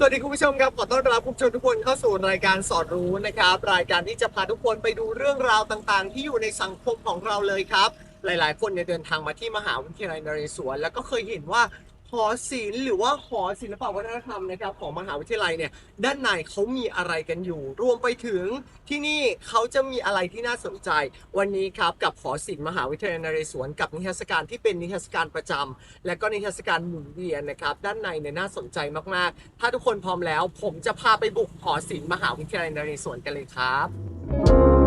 สวัสดีคุณผู้ชมครับขอต้อนรับคุณผู้ชมทุกคนเข้าสู่รายการสอนรู้นะครับ รายการที่จะพาทุกคนไปดูเรื่องราวต่างๆ ที่อยู่ในสังคมของเราเลยครับ หลายๆ คนเนี่ยเดินทางมาที่มหาวิทยาลัยนเรศวรแล้วก็เคยเห็นว่า หอศิลป์หรือว่าหอศิลปวัฒนธรรมนะครับของมหาวิทยาลัยเนี่ยด้านในเขามีอะไรกันอยู่ รวมไปถึงที่นี่เขาจะมีอะไรที่น่าสนใจ วันนี้ครับกับหอศิลป์มหาวิทยาลัยนเรศวรกับนิทรรศการที่เป็นนิทรรศการประจำและก็นิทรรศการหมุนเวียนนะครับด้านในเนี่ยน่าสนใจมากๆ ถ้าทุกคนพร้อมแล้ว ผมจะพาไปบุกหอศิลป์มหาวิทยาลัยนเรศวรกันเลยครับ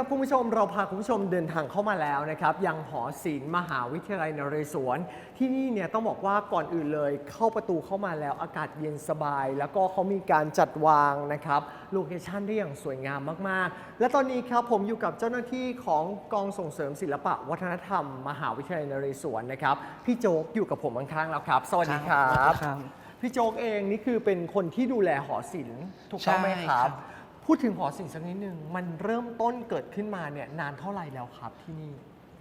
ครับคุณผู้ชมเราพาคุณผู้ชมเดินทางเข้ามาแล้วนะครับยังหอศิลป์มหาวิทยาลัยนเรศวร ที่นี่เนี่ยต้องบอกว่าก่อนอื่นเลยเข้าประตูเข้ามาแล้วอากาศเย็นสบาย แล้วก็เขามีการจัดวางนะครับโลเคชั่นได้อย่างสวยงามมากๆ และตอนนี้ครับผมอยู่กับเจ้าหน้าที่ของกองส่งเสริมศิลปะวัฒนธรรม มหาวิทยาลัยนเรศวรนะครับพี่โจ๊กอยู่กับผมข้างๆแล้วครับ สวัสดีครับครับพี่โจ๊กเองนี่คือเป็นคนที่ดูแลหอศิลป์ถูกต้องไหมใช่คครัรับบ พูดถึงหอศิลป์สักนิดหนึ่งมันเริ่มต้นเกิดขึ้นมาเนี่ยนานเท่าไหร่แล้วครับที่นี่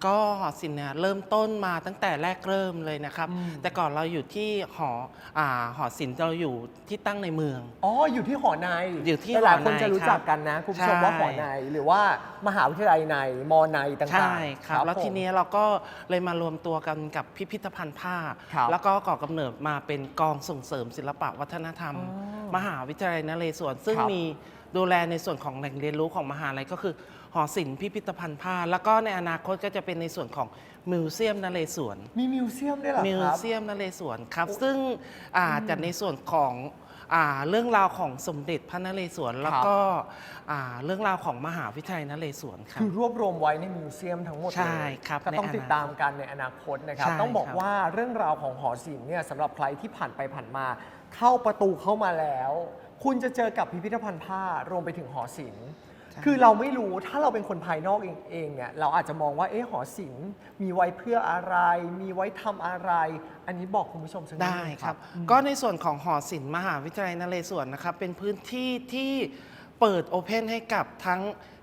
ก็หอศิลป์เนี่ยเริ่มต้นมาตั้งแต่แรกเริ่มเลยนะครับ อืม แต่ก่อนเราอยู่ที่หออ่าหอศิลป์เราอยู่ที่ตั้งในเมือง อ๋อ อยู่ที่หอในอยู่ที่หลายๆหอในคนจะรู้จักกันนะ คุณผู้ชมใช่ ว่าหอในหรือว่ามหาวิทยาลัยในมอในต่างๆใช่ครับ แล้วผม ทีนี้เราก็เลยมารวมตัวกันกับพิพิธภัณฑ์ผ้า ครับแล้วก็ก่อกำเนิดมาเป็นกองส่งเสริมศิลปะวัฒนธรรมอ๋อมหาวิทยาลัยนเรศวรซึ่งครับ มีดูแลในส่วนของแหล่งเรียนรู้ของมหาลัยก็คือ หอศิลป์พิพิธภัณฑ์ผ้า แล้วก็ในอนาคตก็จะเป็นในส่วนของมิวเซียมนเรศวรมีมิวเซียมด้วยเหรอมิวครับ เซียมนเรศวรครับ ซึ่งอ่าจัดในส่วนของอ่าเรื่องราวของสมเด็จพระนเรศวรแล้วก็อ่าเรื่องราวของมหาวิทยาลัยนเรศวรครับ คือรวบรวมไว้ในมิวเซียมทั้งหมดเลยใช่ครับก็ต้องในอนาคตติดตามกันในอนาคตนะครับ ใช่ต้องบอกครับ ว่าเรื่องราวของหอศิลป์เนี่ยสำหรับใครที่ผ่านไปผ่านมา เข้าประตูเข้ามาแล้ว คุณจะเจอกับพิพิธภัณฑ์ผ้ารวมไปถึงหอศิลป์ คือเราไม่รู้ถ้าเราเป็นคนภายนอกเองเองเนี่ยเราอาจจะมองว่าเอ๊ะหอศิลป์มีไว้เพื่ออะไร มีไว้ทำอะไร อันนี้บอกคุณผู้ชมสักนิดได้นึงครับ ก็ในส่วนของหอศิลป์มหาวิทยาลัยนเรศวรนะครับ เป็นพื้นที่ที่เปิดโอเพนให้กับทั้ง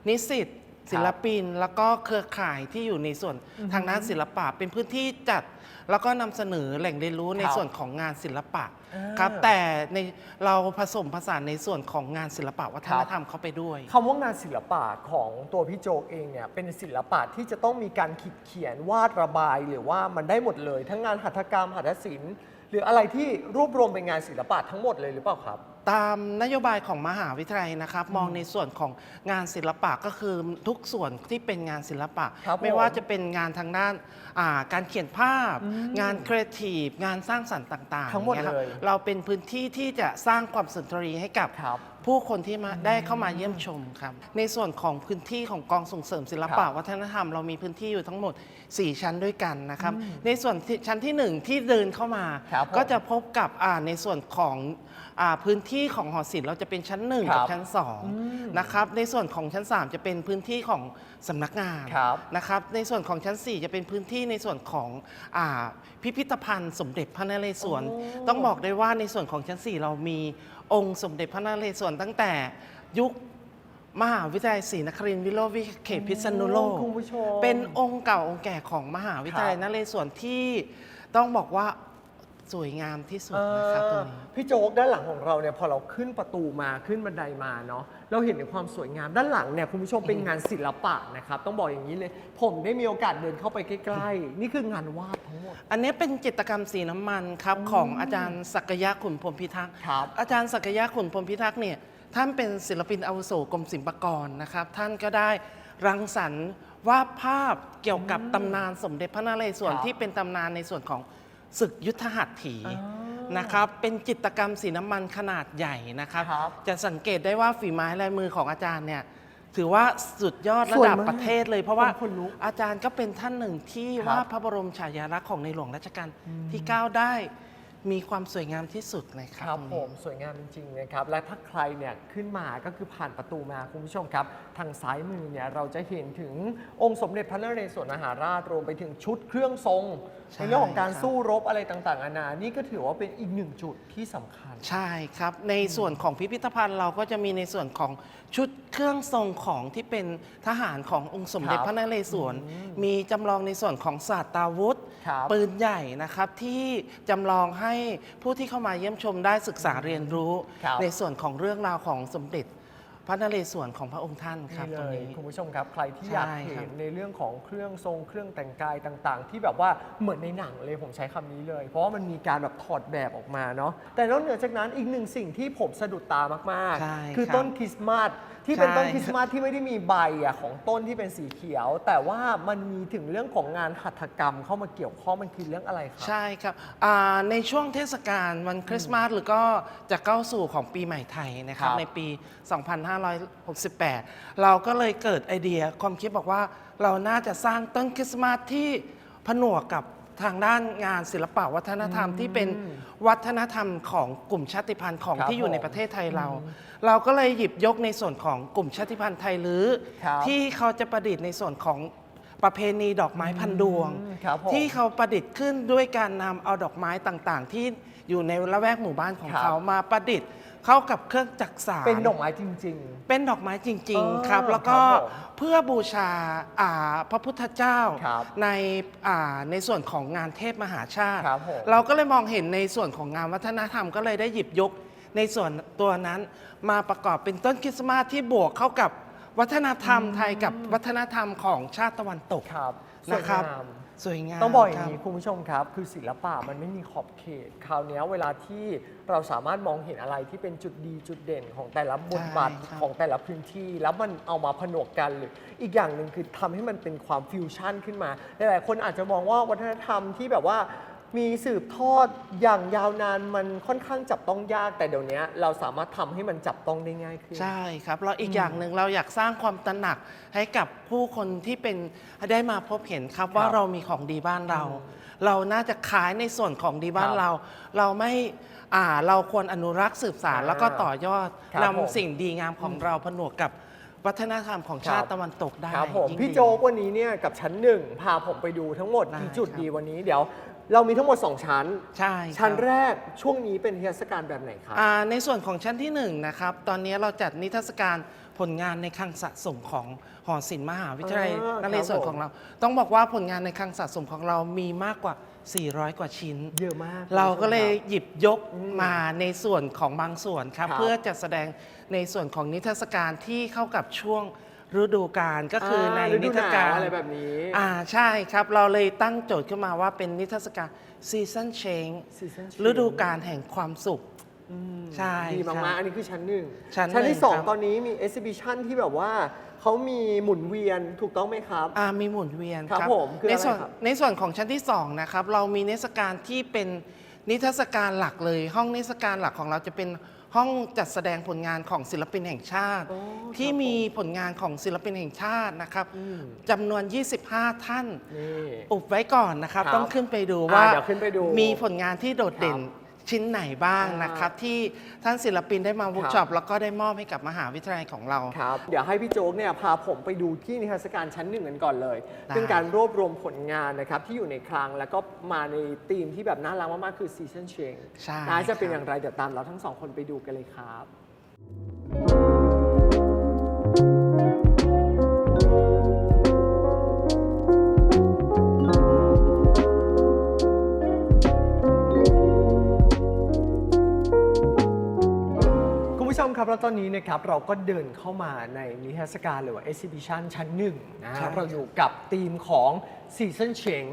นิสิต ศิลปินแล้วก็เครือข่ายที่อยู่ในส่วนทางด้านศิลปะ เป็นพื้นที่จัด แล้วก็นำเสนอแหล่งเรียนรู้ในครับส่วนของงานศิลปะอ่าครับแต่ในเราผสมผสานในส่วนของงานศิลปะวัฒนธรรมเข้าไปด้วยคำว่างานศิลปะของตัวพี่โจกเองเนี่ยเป็นศิลปะที่จะต้องมีการขีดเขียนวาดระบายหรือว่ามันได้หมดเลย ทั้งงานหัตถกรรมหัตถศิลป์หรืออะไรที่รวบรวมเป็นงานศิลปะทั้งหมดเลยหรือเปล่าครับ ตามนโยบายของมหาวิทยาลัยนะครับ มองในส่วนของงานศิลปะก็คือทุกส่วนที่เป็นงานศิลปะ ครับไม่ผมว่าจะเป็นงานทางด้านอ่าการเขียนภาพอืมงานครีเอทีฟงานสร้างสรรค์ต่างๆทั้งหมดนี่ครับเลยเราเป็นพื้นที่ที่จะสร้างความสุนทรีให้กับ ครับ ผู้คนที่มาได้เข้ามาเยี่ยมชมครับ ในส่วนของพื้นที่ของกองส่งเสริมศิลปะครับวัฒนธรรมเรามีพื้นที่อยู่ทั้งหมด 4 ชั้นด้วยกันนะครับ ในส่วนที่ชั้นที่ 1 ที่เดินเข้ามา ครับผมก็จะพบกับอ่าในส่วนของอา พื้นที่ของหอศิลป์เราจะเป็นชั้น 1 กับครับชั้นอืม2นะครับในส่วนของชั้น 3 จะเป็นพื้นที่ของสำนักงานครับนะครับในส่วนของชั้น 4 จะเป็นพื้นที่ในส่วนของอาพิพิธภัณฑ์สมเด็จพระนเรศวรโอ้ต้องบอกได้ว่าในส่วนของชั้น 4 เรามีองค์สมเด็จพระนเรศวรตั้งแต่ยุคมหาวิทยาลัยศรีนครินทรวิโรจน์วิเขตพิษณุโลกคุณผู้ชมเป็นองค์เก่าองค์แก่ของมหาวิทยาลัยครับนเรศวรที่ต้องบอกว่า สวยงามที่สุดนะครับตรงนี้ พี่โจ๊กด้านหลังของเราเนี่ยพอเราขึ้นประตูมาขึ้นบันไดมาเนาะเราเห็นในความสวยงามด้านหลังเนี่ยคุณผู้ชมเป็นงานศิลปะนะครับต้องบอกอย่างนี้เลย ผมได้มีโอกาสเดินเข้าไปใกล้ๆ นี่คืองานวาดทั้งหมด อันนี้เป็นจิตรกรรมสีน้ำมันครับของอาจารย์ศักยะขุนพรหมพิทักษ์ครับ อาจารย์ศักยะขุนพรหมพิทักษ์เนี่ยท่านเป็นศิลปินอาวุโสกรมศิลปากรนะครับ ท่านก็ได้รังสรรค์วาดภาพเกี่ยวกับตำนานสมเด็จพระนเรศวรครับที่เป็นตำนานในส่วนของ ศึกยุทธหัตถีอ๋อนะครับ เป็นจิตรกรรมสีน้ำมันขนาดใหญ่นะครับ ครับ จะสังเกตได้ว่าฝีไม้ลายมือของอาจารย์เนี่ยถือว่าสุดยอดระสวยดับมากประเทศเลย เพราะว่าคนลุกอาจารย์ก็เป็นท่านหนึ่งที่ครับวาดพระบรมฉายาลักษณ์ของในหลวงรัชกาลที่ 9 ได้ มีความสวยงามที่สุดเลยคครัรับบตรงผนี้มสวยงามจริงๆนะครับ และถ้าใครเนี่ยขึ้นมาก็คือผ่านประตูมาคุณผู้ชมครับ ทางซ้ายมือเนี่ยเราจะเห็นถึงองค์สมเด็จพระนเรศวรมหาราชรวมไปถึงชุดเครื่องทรงใช่ในเรื่องของการครับสู้รบอะไรต่างๆนานานี่ก็ถือว่าเป็นอีกหนึ่งจุดที่สำคัญ ใช่ครับ ในส่วนของพิพิธภัณฑ์เราก็จะมีในส่วนของชุดเครื่องทรงของที่เป็นทหารขององค์สมเด็จครับพระนเรศวรมีจำลองในส่วนของศาสตราวุธ ครับปืนใหญ่นะครับที่จำลองให้ผู้ที่เข้ามาเยี่ยมชมได้ศึกษาเรียนรู้ ครับ ในส่วนของเรื่องราวของสมเด็จ พระนเรศวรของพระองค์ท่านครับนี่ตรงเลยนี้ คุณผู้ชมครับ ใครที่ใช่อยากครัเห็นบในเรื่องของเครื่องทรงเครื่องแต่งกายต่างๆ ที่แบบว่าเหมือนในหนังเลยผมใช้คำนี้เลย เพราะว่ามันมีการแบบถอดแบบออกมาเนาะแต่นอกเหนือจากนั้นอีกหนึ่งสิ่งที่ผมสะดุดตามากใช่ๆ คือครับต้นคริสต์มาสที่เป็นใช่ ต้นคริสต์มาสที่ไม่ได้มีใบอะของต้นที่เป็นสีเขียว แต่ว่ามันมีถึงเรื่องของงานหัตถกรรมเข้ามาเกี่ยวข้องมันคือเรื่องอะไรครับ ใช่ครับอ่าในช่วงเทศกาลวันคริสต์มาสหรือก็จะเข้าสู่ของปีใหม่ไทยนะครับ ครับในปี2568 เราก็เลยเกิดไอเดียความคิดบอกว่าเราน่าจะสร้างต้นคริสต์มาสที่ผนวกกับทางด้านงานศิลปะวัฒนธรรมที่เป็นวัฒนธรรมของกลุ่มชาติพันธุ์ของครับที่อยู่ในผมประเทศไทยเรา เราก็เลยหยิบยกในส่วนของกลุ่มชาติพันธุ์ไทยหรือ ครับ ที่เขาจะประดิษฐ์ในส่วนของประเพณีดอกไม้พันดวงอืมครับผม ที่เขาประดิษฐ์ขึ้นด้วยการนำเอาดอกไม้ต่างๆ ที่อยู่ในละแวกหมู่บ้านของครับเขามาประดิษฐ์ เข้ากับเครื่องจักสานเป็นดอกไม้จริงเป็นดอกไม้จริงอ๋อๆครับ แล้วก็ครับผมเพื่อบูชาอ่าพระพุทธเจ้าครับในอ่าในส่วนของงานเทพมหาชาติครับผมเราก็เลยมองเห็นในส่วนของงานวัฒนธรรมก็เลยได้หยิบยกในส่วนตัวนั้นมาประกอบเป็นต้นคริสต์มาสที่บวกเข้ากับวัฒนธรรมไทยกับวัฒนธรรมของชาติตะวันตกๆครับสวยนะครับงาม สวยงามต้องบอกอย่าคงรับนี้คุณผู้ชมครับ คือศิลปะมันไม่มีขอบเขต คราวเนี้ยเวลาที่เราสามารถมองเห็นอะไรที่เป็นจุดดีจุดเด่นของแต่ละบทบาทใช่ครับของแต่ละพื้นที่ แล้วมันเอามาผนวกกันหรืออีกอย่างหนึ่งคือทำให้มันเป็นความฟิวชั่นขึ้นมาหลายๆคนอาจจะมองว่าวัฒนธรรมที่แบบว่า มีสืบทอดอย่างยาวนานมันค่อนข้างจับต้องยาก แต่เดี๋ยวนี้เราสามารถทำให้มันจับต้องได้ง่ายขึ้น ใช่ครับแล้วอีกอย่างหนึ่งเราอยากสร้างความตระหนักให้กับผู้คนที่เป็นได้มาพบเห็นครับว่าครับเรามีของดีบ้านเรา เราน่าจะขายในส่วนของดีบ้านครับเรา เราไม่อ่าเราควรอนุรักษ์สืบสานอ่าแล้วก็ต่อยอดครับผมนำสิ่งดีงามของเราผนวกกับวัฒนธรรมของชาติตะวันตกได้ครับผมยิ่งพี่ดี โจ๊กวันนี้เนี่ยกับชั้นหนึ่งพาผมไปดูทั้งหมดได้กี่จุดครับ ดีวันนี้เดี๋ยว เรามีทั้งหมด 2 ชั้น ใช่ครับ ชั้นแรกช่วงนี้เป็นเทศกาลแบบไหนครับ อ่าในส่วนของชั้นที่หนึ่งนะครับ ตอนนี้เราจัดนิทรรศการผลงานในคลังสะสมของหอศิลป์มหาวิทยาลัยอ่านเรศวรครับผม ของเรา ต้องบอกว่าผลงานในคลังสะสมของเรามีมากกว่า 400 กว่าชิ้น เยอะมาก เราก็เลยคุณผู้ชมหยิบยกอืมมาในส่วนของบางส่วนครับ ครับ เพื่อจะแสดงในส่วนของนิทรรศการที่เข้ากับช่วง ฤดูกาลก็คือในฤดูนิทรรศการหนวอะไรแบบนี้ อ่าใช่ครับ เราเลยตั้งโจทย์ขึ้นมาว่าเป็นนิทรรศการ Season Change Season Change ฤดูกาลแห่งความสุข อืมใช่ดีครัมากบๆอันนี้คือชั้นหนึ่งชั้นชั้นหนึ่ที่งสองครับ ตอนนี้มี exhibition ที่แบบว่าเขามีหมุนเวียนถูกต้องไหมครับ อ่ามีหมุนเวียนครับผมคือในอะไรส่วนครับ ในส่วนของชั้นที่ 2 นะครับ เรามีนิทรรศการที่เป็นนิทรรศการหลักเลย ห้องนิทรรศการหลักของเราจะเป็น ห้องจัดแสดงผลงานของศิลปินแห่งชาติ โอ้ที่ครับมีผลงานของศิลปินแห่งชาตินะครับอืมจำนวน 25 ท่าน นี่ อุบไว้ก่อนนะครับ ครับต้องขึ้นไปดูอ่าว่าเดี๋ยวขึ้นไปดูมีผลงานที่โดดเด่นครับ ชิ้นไหนบ้างนะครับ ที่ท่านศิลปินได้มาเวิร์กช็อปครับแล้วก็ได้มอบให้กับมหาวิทยาลัยของเรา ครับ เดี๋ยวให้พี่โจ๊กเนี่ยพาผมไปดูที่นิทรรศการชั้นหนึ่งกันก่อนเลยได้เป็นการรวบรวมผลงานนะครับที่อยู่ในคลังแล้วก็มาในธีมที่แบบน่ารักมากๆคือ Season Change ใช่นะจะเป็นครับอย่างไรเดี๋ยวตามเราทั้งสองคนไปดูกันเลยครับเครับ แล้วตอนนี้นะครับเราก็เดินเข้ามาในนิทรรศการหรือว่า exhibition ชั้นหนึ่งนะใช่เราอยู่กับธีมของ season change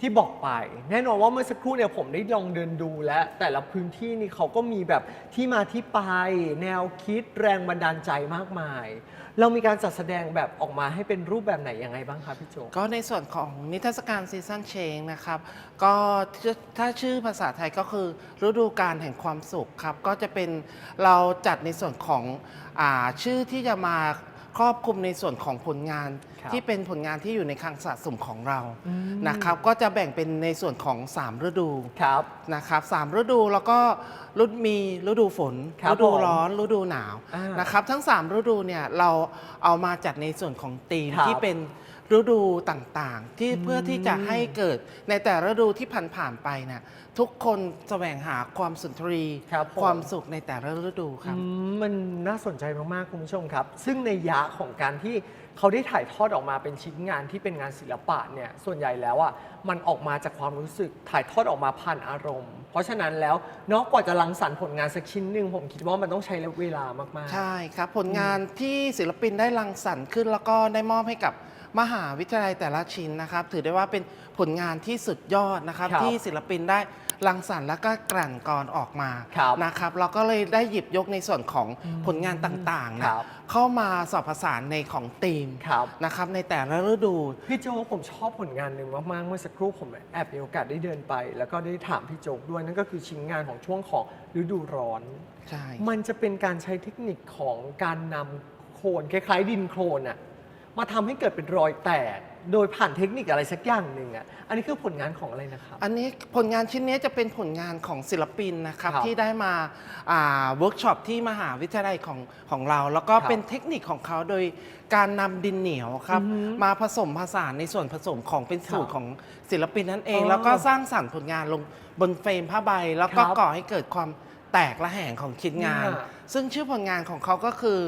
ที่บอกไป แน่นอนว่าเมื่อสักครู่เนี่ยผมได้ลองเดินดูแล้วแต่ละพื้นที่นี่เขาก็มีแบบที่มาที่ไป แนวคิดแรงบันดาลใจมากมาย เรามีการจัดแสดงแบบออกมาให้เป็นรูปแบบไหนยังไงบ้างครับพี่โจก็ในส่วนของนิทรรศการซีซันเชงนะครับ ก็ถ้าชื่อภาษาไทยก็คือฤดูการแห่งความสุขครับ ก็จะเป็นเราจัดในส่วนของอชื่อที่จะมา ครอบคลุมในส่วนของผลงานครับที่เป็นผลงานที่อยู่ในคลังสะสมของเราอืม นะครับก็จะแบ่งเป็นในส่วนของ 3 ฤดูครับ นะครับสามฤดูแล้วก็ฤดูมีฤดูฝนครับฤดูผมร้อนฤดูหนาวอ่านนะครับทั้ง 3 ฤดูเนี่ยเราเอามาจัดในส่วนของธีมครับที่เป็น ฤดูต่างๆ ที่อืมเพื่อที่จะให้เกิดในแต่ฤดูที่ผ่านๆไปนะทุกคนแสวงหาความสุนทรีครับผม ความสุขในแต่ละฤดูครับ อืมมันน่าสนใจมาก ๆ คุณผู้ชมครับ ซึ่งในยะของการที่เขาได้ถ่ายทอดออกมาเป็นชิ้นงานที่เป็นงานศิลปะเนี่ยส่วนใหญ่แล้วอะมันออกมาจากความรู้สึกถ่ายทอดออกมาผ่านอารมณ์ เพราะฉะนั้นแล้วเนอกกว่าจะรังสรรค์ผลงานสักชิ้นหนึ่งผมคิดว่ามันต้องใช้เวลามาก ๆ ใช่ครับ ผลงานที่ศิลปินได้รังสรรค์ขึ้นแล้วก็ได้มอบให้กับ มหาวิทยาลัยแต่ละชิ้นนะครับ ถือได้ว่าเป็นผลงานที่สุดยอดนะครับ ครับที่ศิลปินได้รังสรรค์แล้วก็กลั่นกรอนออกมาครับนะครับเราก็เลยได้หยิบยกในส่วนของผลงานต่างๆนะครับเข้ามาสอบผสานในของธีมครับ นะครับในแต่ละฤดู พี่โจ๊กผมชอบผลงานหนึ่งมากๆเมื่อสักครู่ผมแอบมีโอกาสได้เดินไป แล้วก็ได้ถามพี่โจ๊กด้วยนั่นก็คือชิ้นงานของช่วงของฤดูร้อน ใช่ มันจะเป็นการใช้เทคนิคของการนำโคลนคล้ายๆดินโคลนอะ มาทำให้เกิดเป็นรอยแตก โดยผ่านเทคนิคอะไรสักอย่างหนึ่งอะอันนี้คือผลงานของอะไรนะครับ อันนี้ผลงานชิ้นนี้จะเป็นผลงานของศิลปินนะครับ ครับที่ได้มาเวิร์กช็อปที่มหาวิทยาลัยของของเรา แล้วก็ครับเป็นเทคนิคของเขาโดยการนำดินเหนียวครับ อือฮึมาผสมผสานในส่วนผสมของเป็นสูตครรับของศิลปินนั่นเอง อ๋อแล้วก็สร้างสรรค์ผลงานลงบนเฟรมผ้าใบ แล้วก็ครับ ก่อให้เกิดความ แตกระแหงของชิ้นงาน เนี่ย ซึ่งชื่อผลงานของเขาก็คือ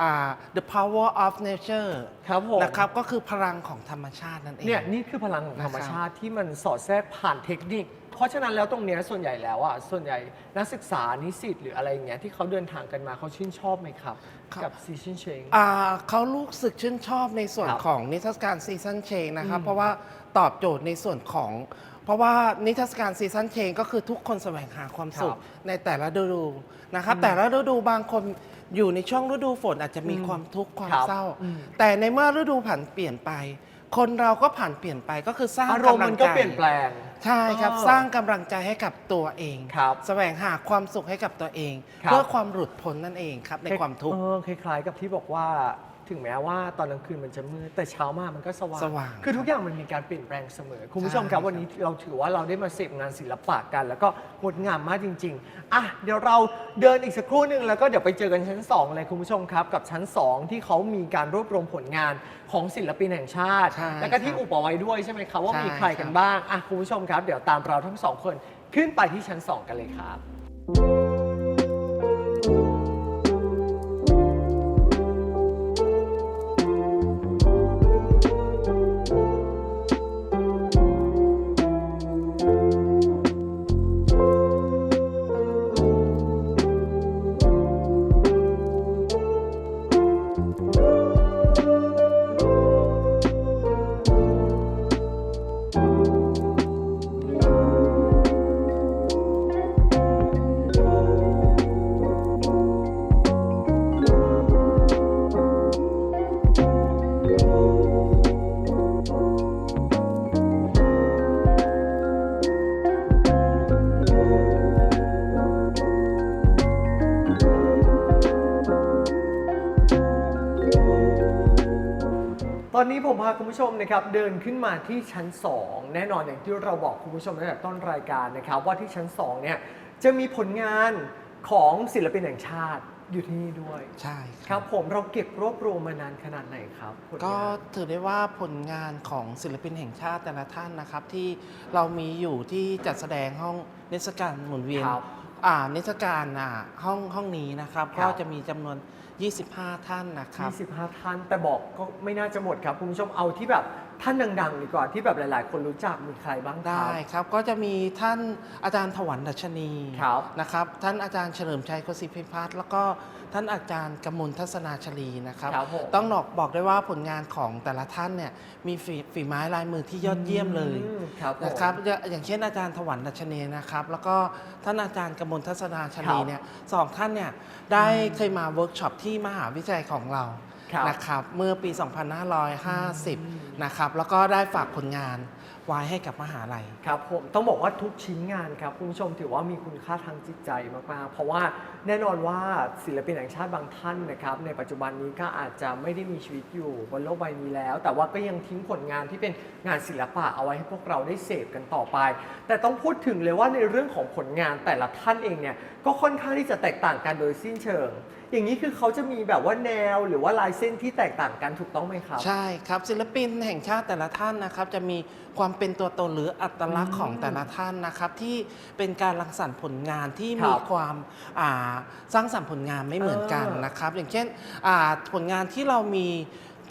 อ่า The Power of Nature ครับผมนะครับ ก็คือพลังของธรรมชาตินั่นเอง เนี่ยนี่คือพลังของธรรมชาติที่มันสอดแทรกผ่านเทคนิค เพราะฉะนั้นแล้วตรงเนี้ยส่วนใหญ่แล้วอะส่วนใหญ่นักศึกษานิสิตหรืออะไรอย่างเงี้ยที่เขาเดินทางกันมาเขาชื่นชอบไหมครับ ครับ กับซีซันเชง อ่าเขารู้สึกชื่นชอบในส่วนครับของนิทรรศการซีซันเชงนะครับอืมเพราะว่าตอบโจทย์ในส่วนของ เพราะว่านิทรรศการซีซันเชงก็คือทุกคนแสวงหาความสุขครับในแต่ละฤดูนะครับอืมแต่ละฤดูบางคนอยู่ในช่วงฤดูฝนอาจจะมีอืมความทุกข์ความครับเศร้า อืม แต่ในเมื่อฤดูผันเปลี่ยนไป คนเราก็ผ่านเปลี่ยนไปก็คือสร้างอารมณ์กำลัมังนก็ใจ เปลี่ยนแปลง ใช่ครับเออสร้างกำลังใจให้กับตัวเองครับแสวงหาความสุขให้กับตัวเอง ครับ เพื่อความหลุดพ้นนั่นเองครับในความทุกข์ เออคล้ายๆกับที่บอกว่า ถึงแม้ว่าตอนกลางคืนมันจะมืดแต่เช้ามามันก็สว่าง สว่างคือทุกอย่างมันมีการเปลี่ยนแปลงเสมอ คุณผู้ชมครับใช่วันนี้เราถือว่าเราได้มาเสพงานศิลปะกัน แล้วก็งดงามมากจริง ๆ อะเดี๋ยวเราเดินอีกสักครู่หนึ่งแล้วก็เดี๋ยวไปเจอกันชั้น 2 เลยคุณผู้ชมครับ กับชั้น 2 ที่เขามีการรวบรวมผลงานของศิลปินแห่งชาติ ใช่แล้วก็ที่ครับอุปเอาไว้ด้วยใช่ไหมครับว่าใช่มีใครกันครับบ้างอะคุณผู้ชมครับ เดี๋ยวตามเราทั้งสองคนขึ้นไปที่ชั้น 2 กันเลยครับต ผมพาคุณผู้ชมนะครับเดินขึ้นมาที่ชั้น 2 แน่นอนอย่างที่เราบอกคุณผู้ชมตั้งแต่ต้นรายการนะครับว่าที่ชั้น2เนี่ยจะมีผลงานของศิลปินแห่งชาติอยู่ที่นี่ด้วย ใช่ครับผมเราเก็บรวบรวมมานานขนาดไหนครับผลงาน ก็ถือได้ว่าผลงานของศิลปินแห่งชาติแต่ละท่านนะครับ ที่เรามีอยู่ที่จัดแสดงห้องนิทรรศการหมุนเวียน ครับ อ่านิทรรศการอ่าห้องห้องนี้นะครับ ครัก็บ จะมีจำนวน 25 ท่านนะครับ 25ท่านแต่บอกก็ไม่น่าจะหมดครับคุณผู้ชมเอาที่แบบท่านดังๆ ดีกว่าที่แบบหลาย ๆ คนรู้จักมีใครบ้างคได้รับครับก็จะมีท่านอาจารย์ถวันดัชนีครับนะครับ ท่านอาจารย์เฉลิมชัยโคศิพิพัฒน์แล้วก็ท่านอาจารย์กมลทัศนาชลีนะครับ ครับผมต้องบอกบอกได้ว่าผลงานของแต่ละท่านเนี่ยมีฝีฝีไม้ลายมือที่ยอดเยี่ยมเลยอืมครับผมนะครับ อย่าอย่างเช่นอาจารย์ถวันดัชนีนะครับ แล้วก็ ท่านอาจารย์กมลทัศนาชลีครับเนี่ยสองท่านเนี่ยได้เคยมาเวิร์กช็อปที่มหาวิทยาลัยของเราครับนะครับเมื่อปี 2550 นะครับแล้วก็ได้ฝากผลงานไว้ให้กับมหาลัย ครับผมต้องบอกว่าทุกชิ้นงานครับคุณผู้ชมถือว่ามีคุณค่าทางจิตใจมากๆ เพราะว่าแน่นอนว่าศิลปินแห่งชาติบางท่านนะครับ ในปัจจุบันนี้ก็อาจจะไม่ได้มีชีวิตอยู่บนโลกใบนี้แล้ว แต่ว่าก็ยังทิ้งผลงานที่เป็นงานศิลปะเอาไว้ให้พวกเราได้เสพกันต่อไป แต่ต้องพูดถึงเลยว่าในเรื่องของผลงานแต่ละท่านเองเนี่ยก็ค่อนข้างที่จะแตกต่างกันโดยสิ้นเชิง อย่างนี้คือเขาจะมีแบบว่าแนวหรือว่าลายเส้นที่แตกต่างกันถูกต้องไหมครับ ใช่ครับศิลปินแห่งชาติแต่ละท่านนะครับ จะมีความเป็นตัวตนหรืออัตลักษณ์ของแต่ละท่านนะครับที่เป็นการรังสรรค์ผลงานที่ครับมีความอ่าสร้างสรรค์ผลงานไม่เหมือนกันนะครับ อย่างเช่นอ่าผลงานที่เรามี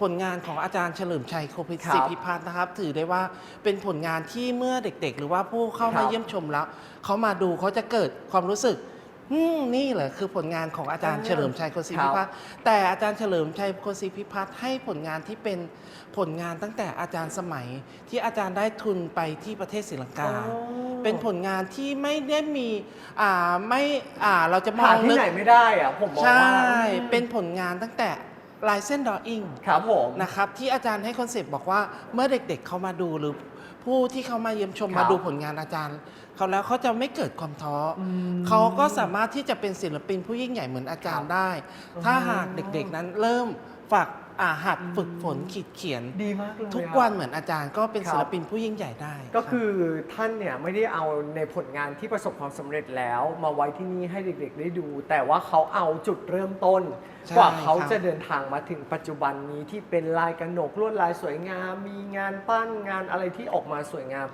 ผลงานของอาจารย์เฉลิมชัยโคภิครับสิพิพัฒน์นะครับถือได้ว่าเป็นผลงานที่เมื่อเด็กๆ หรือว่าผู้เข้าครัมาบ เยี่ยมชมแล้วเขามาดูเขาจะเกิดความรู้สึกอืมนี่เหรอคือผลงานของอาจารย์เออเฉลิมชัยโคศิครับพิพัฒน์แต่อาจารย์เฉลิมชัยโคศิพิพัฒน์ให้ผลงานที่เป็นผลงานตั้งแต่อาจารย์สมัยที่อาจารย์ได้ทุนไปที่ประเทศศรีลังกาอ๋อเป็นผลงานที่ไม่ได้มีอ่าไม่อ่าเราจะมอหางที่ลึก ไหนไม่ได้อะผมมองใช่ ว่า เป็นผลงานตั้งแต่ ลายเส้นดออิ่งครับผมนะครับที่อาจารย์ให้คอนเซปต์บอกว่าเมื่อเด็กๆเขามาดูหรือผู้ที่เขามาเยี่ยมชมครับมาดูผลงานอาจารย์เขาแล้วเขาจะไม่เกิดความท้ออมเขาก็สามารถที่จะเป็นศิลปินผู้ยิ่งใหญ่เหมือนอาจารย์ได้ ถ้าหากเด็กๆนั้นเริ่มฝาก อ่าหัดฝึกฝนขีดเขียน ดีมากเลยทุกอะวันเหมือนอาจารย์ก็เป็นครับศิลปินผู้ยิ่งใหญ่ได้ก็รับคือท่านเนี่ยไม่ได้เอาในผลงานที่ประสบความสำเร็จแล้วมาไว้ที่นี่ให้เด็กๆได้ดู แต่ว่าเขาเอาจุดเริ่มต้นใช่กว่าเขาครับจะเดินทางมาถึงปัจจุบันนี้ที่เป็นลายกระหนกลวดลายสวยงาม มีงานปั้นงานอะไรที่ออกมาสวยงาม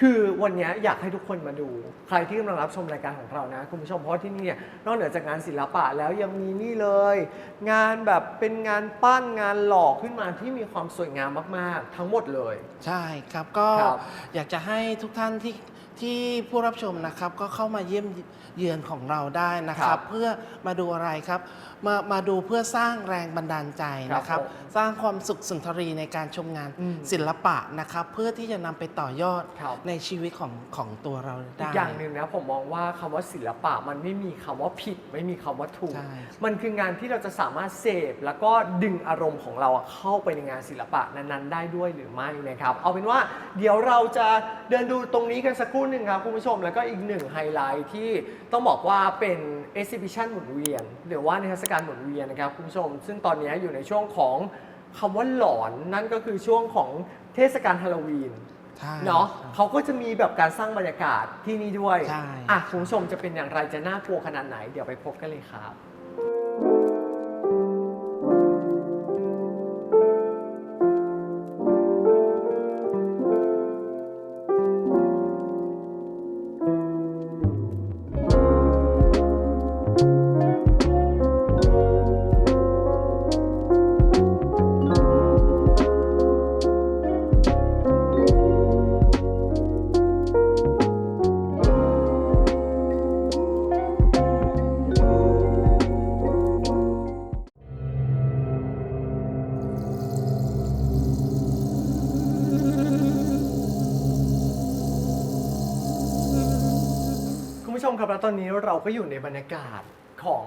คือวันนี้อยากให้ทุกคนมาดู ใครที่กำลังรับชมรายการของเรานะคุณผู้ชมเพราะที่นี่เนี่ยนอกเหนือจากงานศิลปะแล้วยังมีนี่เลย งานแบบเป็นงานปั้นงานหล่อขึ้นมาที่มีความสวยงามมากๆ ทั้งหมดเลย ใช่ครับก็ครับอยากจะให้ทุกท่านที่ที่ผู้รับชมนะครับก็เข้ามาเยี่ยมเยือนของเราได้นะคครัรับ บ เพื่อมาดูอะไรครับ มามาดูเพื่อสร้างแรงบันดาลใจนะคครัรับบผมสร้างความสุขสุนทรีในการชมงานอืมศิลปะนะครับ เพื่อที่จะนำไปต่อยอดครับในชีวิตของของตัวเราอีได้กอย่างหนึ่งนะผมมองว่าคำว่าศิลปะมันไม่มีคำว่าผิด ไม่มีคำว่าถูกใช่มันคืองานที่เราจะสามารถเสพแล้วก็ดึงอารมณ์ของเราอะเข้าไปในงานศิลปะนั้นๆ ได้ด้วยหรือไม่นะครับ เอาเป็นว่าเดี๋ยวเราจะเดินดูตรงนี้กันสักครู่หนึ่งครับคุณผู้ชมแล้วก็อีกหนึ่งไฮไลท์ที่ต้องบอกว่าเป็น exhibition หมุนเวียนหรือว่านิทรรศการหมุนเวียนนะครับคุณผู้ชม ซึ่งตอนนี้อยู่ในช่วงของคำว่าหลอนนั่นก็คือช่วงของเทศกาลฮาโลวีนใช่ เนาะครับเขาก็จะมีแบบการสร้างบรรยากาศที่นี่ด้วยใช่ อะคุณผู้ชมจะเป็นอย่างไรจะน่ากลัวขนาดไหน เดี๋ยวไปพบกันเลยครับ อนนี้เราก็อยู่ในบรรยากาศของ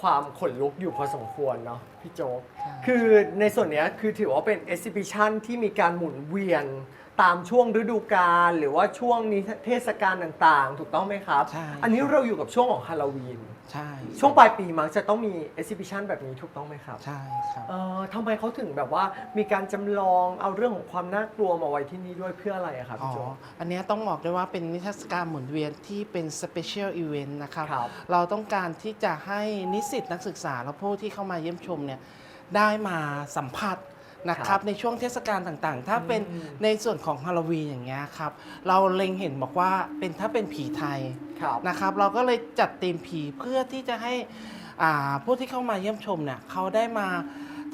ความขนลุกอยู่พอสมควรเนาะพี่โจ๊กใช่คือในส่วนเนี้ยคือถือว่าเป็น exhibition ที่มีการหมุนเวียน ตามช่วงฤดูกาลหรือว่าช่วงนิเทศกาลต่างๆ ถูกต้องไหมครับ ใช่ อันนี้เราอยู่กับช่วงของฮาโลวีน ใช่ช่วงปลายปีมักจะต้องมี exhibition แบบนี้ถูกต้องไหมครับ ใช่ครับ เอ่อทำไมเขาถึงแบบว่ามีการจำลองเอาเรื่องของความน่ากลัวมาไว้ที่นี่ด้วยเพื่ออะไรอะครับอ๋อพี่โจ๊กอันเนี้ยต้องบอกเลยว่าเป็นนิทรรศการหมุนเวียนที่เป็น Special Event นะครับ ครับ เราต้องการที่จะให้นิสิตนักศึกษาและผู้ที่เข้ามาเยี่ยมชมเนี่ยได้มาสัมผัส นะคครัรับบในช่วงเทศกาลต่างๆ ถ้าเป็นอืมในส่วนของฮาโลวีนอย่างเงี้ยครับเราเล็งเห็นบอกว่าเป็นถ้าเป็นผีไทยครับนะครับเราก็เลยจัดธีมผีเพื่อที่จะให้อ่าผู้ที่เข้ามาเยี่ยมชมเนี่ยเขาได้มา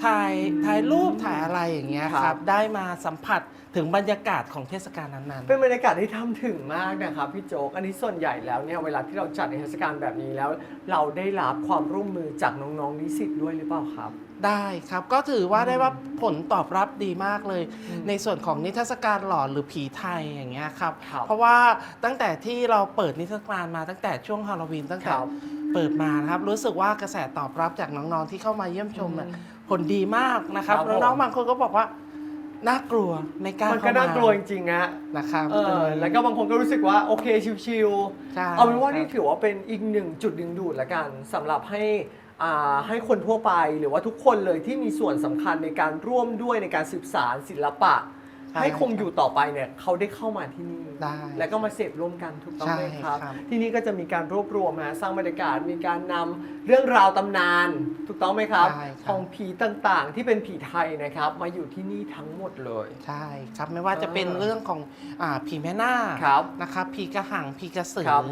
ถ่ายถ่ายรูปถ่ายอะไรอย่างเงี้ยครัครับบได้มาสัมผัสถึงบรรยากาศของเทศกาลนั้นๆ เป็นบรรยากาศที่ทำถึงมากนะครับพี่โจ๊ก อันนี้ส่วนใหญ่แล้วเนี่ยเวลาที่เราจัดในเทศกาลแบบนี้แล้ว เราได้รับความร่วมมือจากน้องๆนิสิตด้วยหรือเปล่าครับ ได้ครับ ก็ถือว่าได้ว่าผลตอบรับดีมากเลยอืมในส่วนของนิทรรศการหลอนหรือผีไทยอย่างเงี้ยครับครับ เพราะว่าตั้งแต่ที่เราเปิดนิทรรศการมาตั้งแต่ช่วงฮาโลวีนตั้งแต่ครับเปิดมานะครับ รู้สึกว่ากระแสตอบรับจากน้องๆที่เข้ามาเยี่ยมชมน่ะอืมผลดีมากนะครับครับผมน้องๆบางคนก็บอกว่าน่ากลัวไม่กล้ามันก็เข้ามาน่ากลัวจริงๆนะนะครับเออแล้วก็บางคนก็รู้สึกว่าโอเคชิวใช่ๆเอาเป็นว่านี่ครับถือว่าเป็นอีกหนึ่งจุดดึงดูดละกันสำหรับให้อ่า ให้คนทั่วไปหรือว่าทุกคนเลยที่มีส่วนสำคัญในการร่วมด้วยในการสืบสารศิลปะใช่ให้คงอยู่ต่อไปเนี่ยเขาได้เข้ามาที่นี่ ได้ แล้วก็มาเสพร่วมกันถูกต้องไหมใช่ครับครับ ที่นี่ก็จะมีการรวบรวมนะสร้างบรรยากาศ มีการนำเรื่องราวตำนานถูกต้องไหมครับ ใช่คขรัอบงผีต่างๆ ที่เป็นผีไทยนะครับ มาอยู่ที่นี่ทั้งหมดเลย ใช่ครับไม่ว่าจะเป็นอ่าเรื่องของอาผีแม่นาคครับนะครับผีกระหังผีกระสือครับ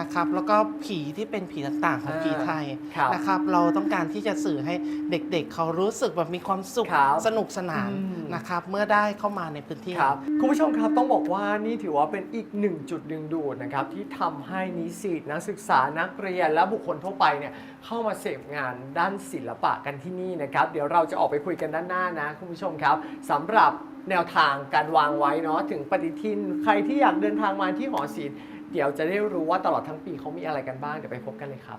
นะครับ แล้วก็ผีที่เป็นผีต่างๆของอ่าผีไทยครับนะครับ เราต้องการที่จะสื่อให้เด็กๆ เขารู้สึกแบบมีความสุขครับสนุกสนานอืม นะครับ เมื่อได้เข้ามาในพื้นที่ ครับคุณผู้ชมครับต้องบอกว่านี่ถือว่าเป็นอีกหนึ่งจุดดึงดูดนะครับที่ทำให้นิสิตนักศึกษานักเรียนและบุคคลทั่วไปเนี่ยเข้ามาเสพงานด้านศิลปะกันที่นี่นะครับ เดี๋ยวเราจะออกไปคุยกันด้านหน้านะคุณผู้ชมครับสำหรับแนวทางการวางไว้เนาะถึงปฏิทิน ใครที่อยากเดินทางมาที่หอศิลป์เดี๋ยวจะได้รู้ว่าตลอดทั้งปีเขามีอะไรกันบ้างเดี๋ยวไปพบกันเลยครับ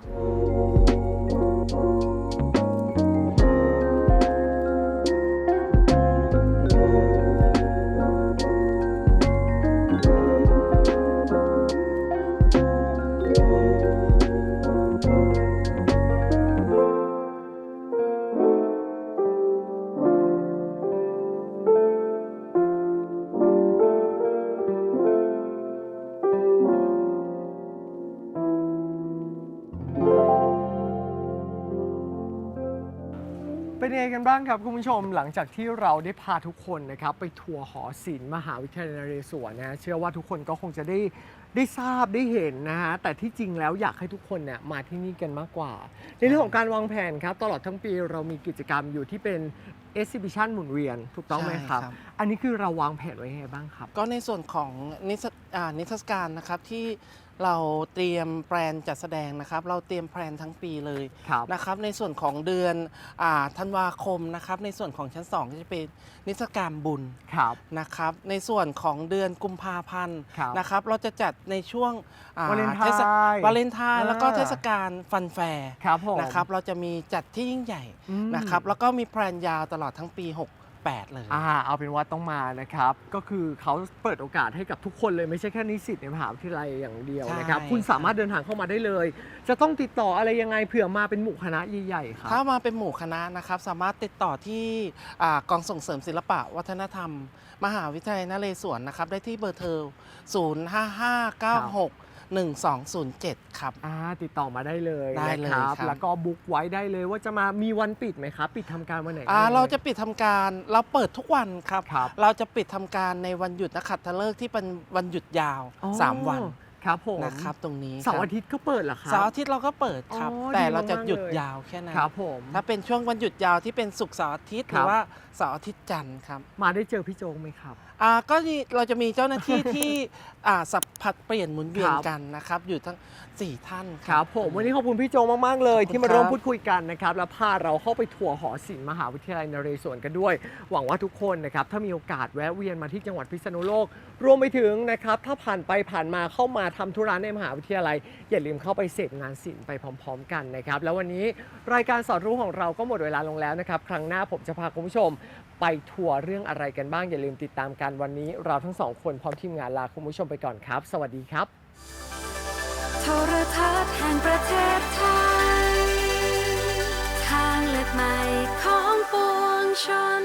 กันบ้างครับคุณผู้ชมหลังจากที่เราได้พาทุกคนนะครับไปทัวร์หอศิลป์มหาวิทยาลัยนเรศวรนะฮะเชื่อว่าทุกคนก็คงจะได้ได้ทราบได้เห็นนะฮะแต่ที่จริงแล้วอยากให้ทุกคนเนี่ยมาที่นี่กันมากกว่า ในเรื่องของการวางแผนครับ ตลอดทั้งปีเรามีกิจกรรมอยู่ที่เป็น exhibition หมุนเวียนถูกต้องไหมครับ ใช่ครับ อันนี้คือเราวางแผนไว้ยังไงบ้างครับ ก็ในส่วนของนิทรรศอ่านิทรรศการนะครับที่ เราเตรียมแปลนจัดแสดงนะครับ เราเตรียมแปลนทั้งปีเลยครับ นะครับ ในส่วนของเดือนอาธันวาคมนะครับ ในส่วนของชั้น2ก็จะเป็นนิทรรศการบุญครับ นะครับ ในส่วนของเดือนกุมภาพันธ์ครับนะครับ เราจะจัดในช่วงอ่วาเลนไทน์เทศวาเลนไทน์แล้วก็อ่าเทศกาลฟันแฟร์ครับผม นะครับ เราจะมีจัดที่ยิ่งใหญ่อืมนะครับ แล้วก็มีแพลนยาวตลอดทั้งปี 68เลย อ่าเอาเป็นว่าต้องมานะครับ ก็คือเขาเปิดโอกาสให้กับทุกคนเลยไม่ใช่แค่นิสิตในมหาวิทยาลัยอย่างเดียวนะครับ ใช่ คุณสามารถเดินทางเข้ามาได้เลย จะต้องติดต่ออะไรยังไงเผื่อมาเป็นหมู่คณะใหญ่ๆครับ ถ้ามาเป็นหมู่คณะนะครับ สามารถติดต่อที่อ่ากองส่งเสริมศิลปะวัฒนธรรม มหาวิทยาลัยนเรศวรนะครับ ได้ที่เบอร์โทร05596 1207 ครับ อ่าติดต่อมาได้เลยได้เลยนะครับ ครับ แล้วก็บุ๊กไว้ได้เลยว่าจะมามีวันปิดไหมครับ ปิดทำการวันไหนอ่าบ้งเราจะปิดทำการเราเปิดทุกวันครับ ครับ เราจะปิดทำการในวันหยุดนักขัตฤกษ์ที่เป็นวันหยุดยาว อ๋อ3 วันครับผมนะครับ ตรงนี้เสาร์คอาบทิตย์ก็เปิดเหรอครับเสาร์อาทิตย์เราก็เปิดครับ อ๋อแต่ดีเราจะมากๆหยุดเลย ยาวแค่นั้น ครับผม ถ้าเป็นช่วงวันหยุดยาวที่เป็นศุกร์เสาร์อาทิตย์หครัรืบอว่าเสาร์อาทิตย์จันทร์ครับมาได้เจอพี่โจงไหมครับ อ่าก็นี่เราจะมีเจ้าหน้าที่ที่อ่าสับผัดเปลี่ยนหมุนเวียนครับ กันนะครับ อยู่ทั้ง 4 ท่านครับผมวันนี้ขอบคุณพี่โจมาก ๆ เลยขอบคุณที่มาร่วมครับ พูดคุยกันนะครับ แล้วพาเราเข้าไปทัวร์หอศิลป์มหาวิทยาลัยนเรศวรกันด้วย หวังว่าทุกคนนะครับ ถ้ามีโอกาสแวะเวียนมาที่จังหวัดพิษณุโลก รวมไปถึงนะครับ ถ้าผ่านไปผ่านมาเข้ามาทำธุระในมหาวิทยาลัย อย่าลืมเข้าไปเสพงานศิลป์ไปพร้อม ๆ กันนะครับ แล้ววันนี้รายการสอนรู้ของเราก็หมดเวลาลงแล้วนะครับ ครั้งหน้าผมจะพาคุณผู้ชม ไปทัวร์เรื่องอะไรกันบ้างอย่าลืมติดตามกันวันนี้เราทั้งสองคนพร้อมทีมงานลาคุณผู้ชมไปก่อนครับ สวัสดีครับ โทรทัศน์แห่งประเทศไทย ทางเลือกใหม่ของปวงชน